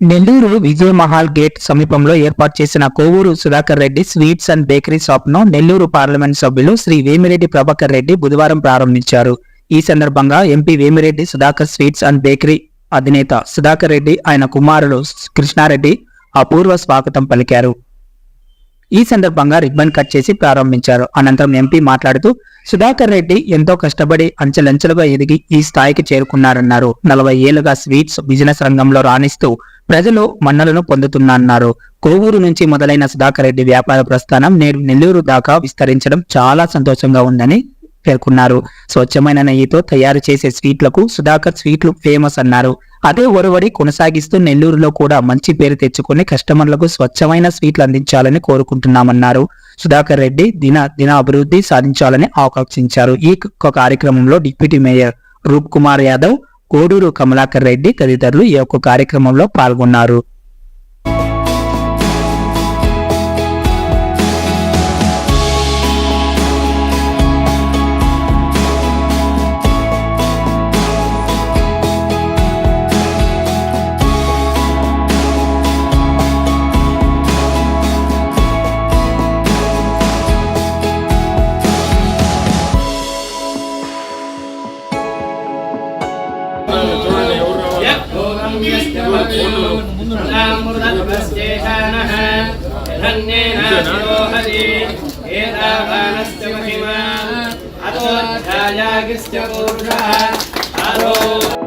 Nellore Vijay Mahal gate సమీపంలో ఏర్పాటు చేసిన Kovur Sudhakar Reddy sweets and bakery షాప్ను Nellore parliament సభ్యులు శ్రీ వేమిరెడ్డి ప్రభాకర్ రెడ్డి బుధవారం ప్రారంభించారు. ఈ సందర్భంగా MP Vemireddy Sudhakar sweets and bakery అధినేత సుధాకర్ రెడ్డి ఆయన కుమారుడు కృష్ణారెడ్డి అపూర్వ స్వాగతం పలికారు. ఈ సందర్భంగా రిబ్బన్ కట్ చేసి ప్రారంభించారు. అనంతరం ఎంపీ మాట్లాడుతూ సుధాకర్ రెడ్డి ఎంతో కష్టపడి అంచెలంచెలుగా ఎదిగి ఈ స్థాయికి చేరుకున్నారన్నారు. నలభై ఏళ్ళుగా స్వీట్స్ బిజినెస్ రంగంలో రాణిస్తూ ప్రజలు మన్నలను పొందుతున్నారన్నారు. కోవూరు నుంచి మొదలైన సుధాకర్ రెడ్డి వ్యాపార ప్రస్థానం నేడు నెల్లూరు దాకా విస్తరించడం చాలా సంతోషంగా ఉందని పేర్కొన్నారు. స్వచ్ఛమైన నెయ్యితో తయారు చేసే స్వీట్లకు సుధాకర్ స్వీట్లు ఫేమస్ అన్నారు. అదే ఒరవడి కొనసాగిస్తూ నెల్లూరులో కూడా మంచి పేరు తెచ్చుకుని కస్టమర్లకు స్వచ్ఛమైన స్వీట్లు అందించాలని కోరుకుంటున్నామన్నారు. సుధాకర్ రెడ్డి దిన దిన అభివృద్ధి సాధించాలని ఆకాంక్షించారు. ఈ కార్యక్రమంలో డిప్యూటీ మేయర్ రూప్ కుమార్ యాదవ్ కోడూరు కమలాకర్ రెడ్డి తదితరులు ఈ యొక్క కార్యక్రమంలో పాల్గొన్నారు. एतावानश्च महिमा अतो ध्यायागिश्च पूरुषः आरो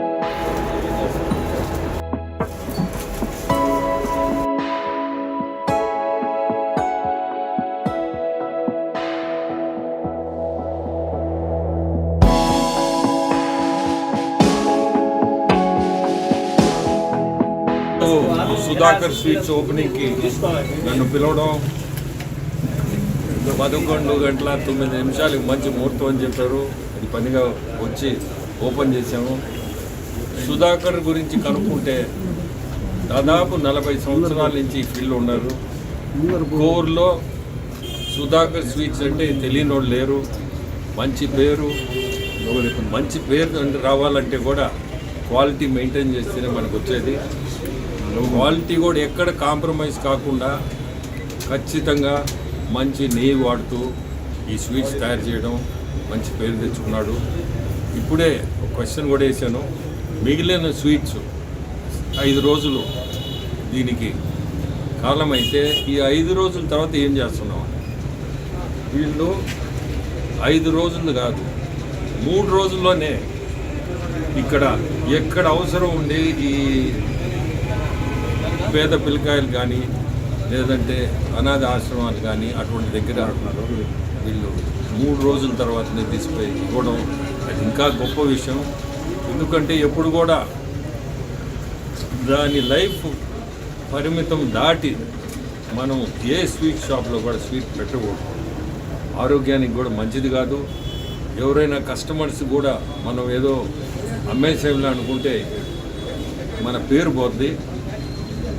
సుధాకర్ స్వీట్స్ ఓపెనింగ్కి నన్ను పిలవడం. పదకొండు గంటల తొమ్మిది నిమిషాలకి మంచి ముహూర్తం అని చెప్పారు. అది పనిగా వచ్చి ఓపెన్ చేసాము సుధాకర్ గురించి కనుక్కుంటే దాదాపు నలభై సంవత్సరాల నుంచి ఈ ఫీల్డ్ ఉన్నారు. కోర్లో సుధాకర్ స్వీట్స్ అంటే తెలియని వాళ్ళు లేరు. మంచి పేరు ఒకరికి మంచి పేరు అంటే రావాలంటే కూడా క్వాలిటీ మెయింటైన్ చేస్తేనే మనకు వచ్చేది. క్వాలిటీ కూడా ఎక్కడ కాంప్రమైజ్ కాకుండా ఖచ్చితంగా మంచి నెయ్యి వాడుతూ ఈ స్వీట్స్ తయారు చేయడం మంచి పేరు తెచ్చుకున్నాడు. ఇప్పుడే ఒక క్వశ్చన్ కూడా వేసాను. మిగిలిన స్వీట్స్ ఐదు రోజులు దీనికి కాలమైతే ఈ ఐదు రోజుల తర్వాత ఏం చేస్తున్నాం వీళ్ళు ఐదు రోజులు కాదు మూడు రోజుల్లోనే ఇక్కడ ఎక్కడ అవసరం ఉండి ఈ పేద పిల్లకాయలు కానీ లేదంటే అనాథ ఆశ్రమాలు కానీ అటువంటి దగ్గర వీళ్ళు మూడు రోజుల తర్వాతనే తీసిపోయి ఇవ్వడం అది ఇంకా గొప్ప విషయం. ఎందుకంటే ఎప్పుడు కూడా దాని లైఫ్ పరిమితం దాటి మనం ఏ స్వీట్ షాప్లో కూడా స్వీట్ పెట్టకూడదు. ఆరోగ్యానికి కూడా మంచిది కాదు. ఎవరైనా కస్టమర్స్ కూడా మనం ఏదో అమ్మేసేలా అనుకుంటే మన పేరు పోద్ది.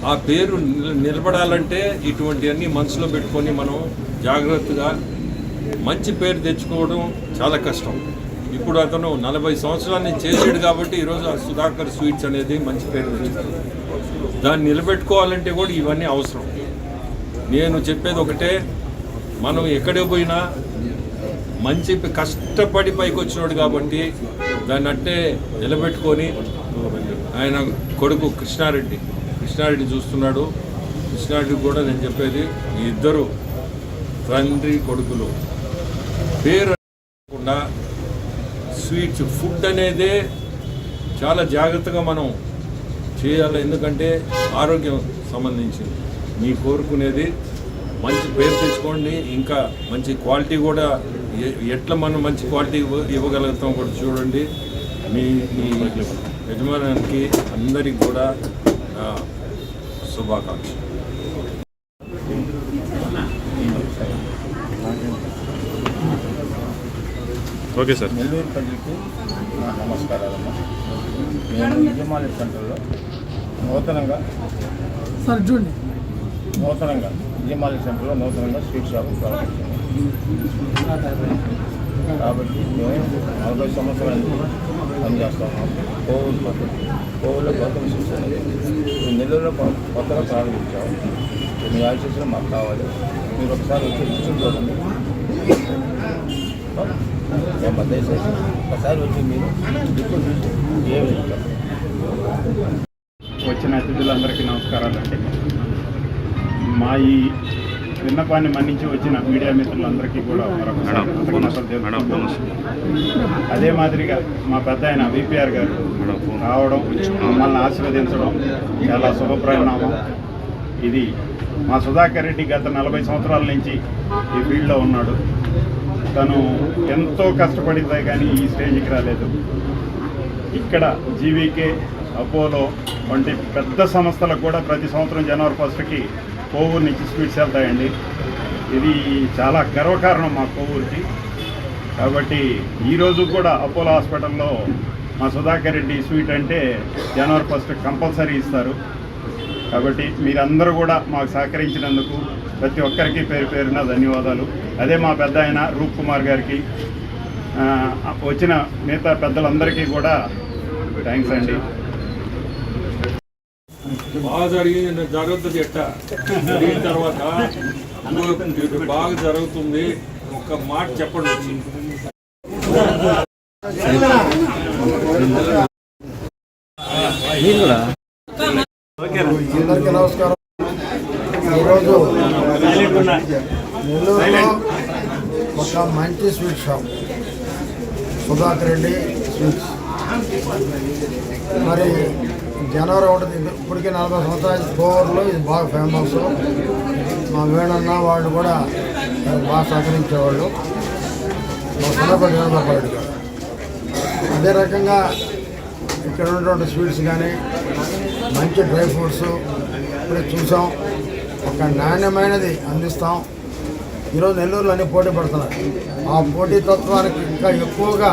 ఆ పేరు నిల- నిలబడాలంటే ఇటువంటివన్నీ మనసులో పెట్టుకొని మనం జాగ్రత్తగా మంచి పేరు తెచ్చుకోవడం చాలా కష్టం. ఇప్పుడు అతను నలభై సంవత్సరాలు నేను చేసాడు కాబట్టి ఈరోజు ఆ సుధాకర్ స్వీట్స్ అనేది మంచి పేరు తెచ్చుకుంది. దాన్ని నిలబెట్టుకోవాలంటే కూడా ఇవన్నీ అవసరం. నేను చెప్పేది ఒకటే మనం ఎక్కడే పోయినా మంచి కష్టపడి పైకి వచ్చినాడు కాబట్టి దాన్ని అట్టే నిలబెట్టుకొని ఆయన కొడుకు కృష్ణారెడ్డి కృష్ణారెడ్డి చూస్తున్నాడు. కృష్ణారెడ్డి కూడా నేను చెప్పేది ఇద్దరు తండ్రి కొడుకులు. పేరు కాకుండా స్వీట్స్ ఫుడ్ అనేదే చాలా జాగ్రత్తగా మనం చేయాలి. ఎందుకంటే ఆరోగ్యం సంబంధించింది. మీ కోరుకునేది మంచి పేరు తెచ్చుకోండి. ఇంకా మంచి క్వాలిటీ కూడా ఎట్లా మనం మంచి క్వాలిటీ ఇవ్వగలుగుతాం కూడా చూడండి. మీ మీ యజమానానికి అందరికి కూడా శుభాకాంక్షలు. Okay sir. నెల్లూరు ప్రజలకు నా నమస్కారాలమ్మా. నేను విజయమాలి సెంటర్లో నూతనంగా సార్ చూడండి. నూతనంగా విజయమాలి సెంటర్లో నూతనంగా స్వీట్ షాప్ ప్రారంభించాను. కాబట్టి మేము నలభై సంవత్సరాల నుంచి పనిచేస్తా ఉన్నాం కోవిడ్ పద్ధతి కోవిడ్లో గౌతమ శిక్షణ అనేది నెల్లూరులో కొత్తగా ప్రారంభించాం మీ ఆశీస్సులు మాకు కావాలి. మీరు ఒకసారి వచ్చి రుచి చూడండి. మేము దయచేసి ఒకసారి వచ్చి మీరు రుచి చూసి ఏమి చెప్తాం వచ్చిన అతిథులందరికీ నమస్కారాలండి. మా ఈ విన్నపాన్ని మన్నించి వచ్చిన మీడియా మిత్రులందరికీ కూడా అదే మాదిరిగా మా పెద్ద ఆయన విపిఆర్ గారు రావడం మమ్మల్ని ఆశీర్వదించడం చాలా శుభప్రయణామం. ఇది మా సుధాకర్ రెడ్డి గత నలభై సంవత్సరాల నుంచి ఈ ఫీల్డ్లో ఉన్నాడు. తను ఎంతో కష్టపడితే కానీ ఈ స్టేజ్కి రాలేదు. ఇక్కడ జీవీకే అపోలో వంటి పెద్ద సంస్థలకు కూడా ప్రతి సంవత్సరం జనవరి ఫస్ట్కి కోవూరు నుంచి స్వీట్స్ వెళ్తాయండి. ఇది చాలా గర్వకారణం మా కోవూరికి కాబట్టి ఈరోజు కూడా అపోలో హాస్పిటల్లో మా సుధాకర్ రెడ్డి స్వీట్ అంటే జనవరి ఫస్ట్ కంపల్సరీ ఇస్తారు. కాబట్టి మీరందరూ కూడా మాకు సహకరించినందుకు ప్రతి ఒక్కరికి పేరు పేరున ధన్యవాదాలు. అదే మా పెద్ద ఆయన రూప్ కుమార్ గారికి వచ్చిన మిగతా పెద్దలందరికీ కూడా థ్యాంక్స్ అండి. బాగా జరిగింది జరుగుతుంది ఎట్ట జరిగిన తర్వాత బాగా జరుగుతుంది. ఒక మాట చెప్పండి. వచ్చింది అందరికీ నమస్కారం. ఈరోజు నెల్లూరులో ఒక మంచి sweet shop. Sudhakar Reddy sweets. మరి జనవరి ఒకటి ఇప్పటికే నలభై సంవత్సరాలు కోవర్లో ఇది బాగా ఫేమస్. మా వేణన్న వాళ్ళు కూడా బాగా సహకరించేవాళ్ళు. మా సందర్భ వేణుగోపాల్ అదే రకంగా ఇక్కడ ఉన్నటువంటి స్వీట్స్ కానీ మంచి డ్రై ఫ్రూట్స్ ఇప్పుడే చూసాం. ఒక నాణ్యమైనది అందిస్తాం. ఈరోజు నెల్లూరులో అన్ని పోటీ పడుతున్నారు ఆ పోటీతత్వానికి ఇంకా ఎక్కువగా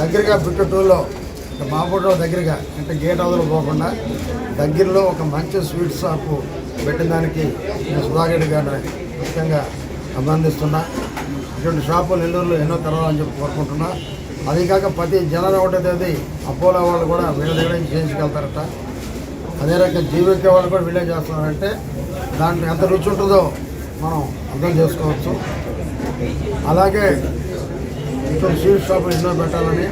దగ్గరగా బిట్టటూరులో మా ఫోటో దగ్గరగా అంటే గేట్ అవతల పోకుండా దగ్గరలో ఒక మంచి స్వీట్ షాపు పెట్టిన దానికి నేను సుధాగర్ గారిని ముఖ్యంగా అభినందిస్తున్నా. ఇటువంటి షాపులు నెల్లూరులో ఎన్నో తెరవాలని చెప్పి కోరుకుంటున్నా. అది కాక ప్రతి జనవరి ఒకటో తేదీ అపోలో వాళ్ళు కూడా వీళ్ళ దగ్గర నుంచి అదే రకంగా జీవికే వాళ్ళు కూడా వీళ్ళే చేస్తున్నారంటే దాంట్లో ఎంత రుచి ఉంటుందో మనం అర్థం చేసుకోవచ్చు. అలాగే ఇక్కడ స్వీట్ షాపులు ఎన్నో పెట్టాలని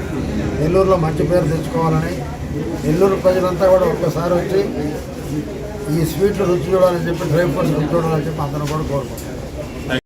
నెల్లూరులో మంచి పేరు తెచ్చుకోవాలని నెల్లూరు ప్రజలంతా కూడా ఒక్కసారి వచ్చి ఈ స్వీట్లు రుచి చూడాలని చెప్పి డ్రై ఫ్రూట్స్ రుచి చూడాలని చెప్పి అందరూ కూడా కోరుకుంటున్నాం.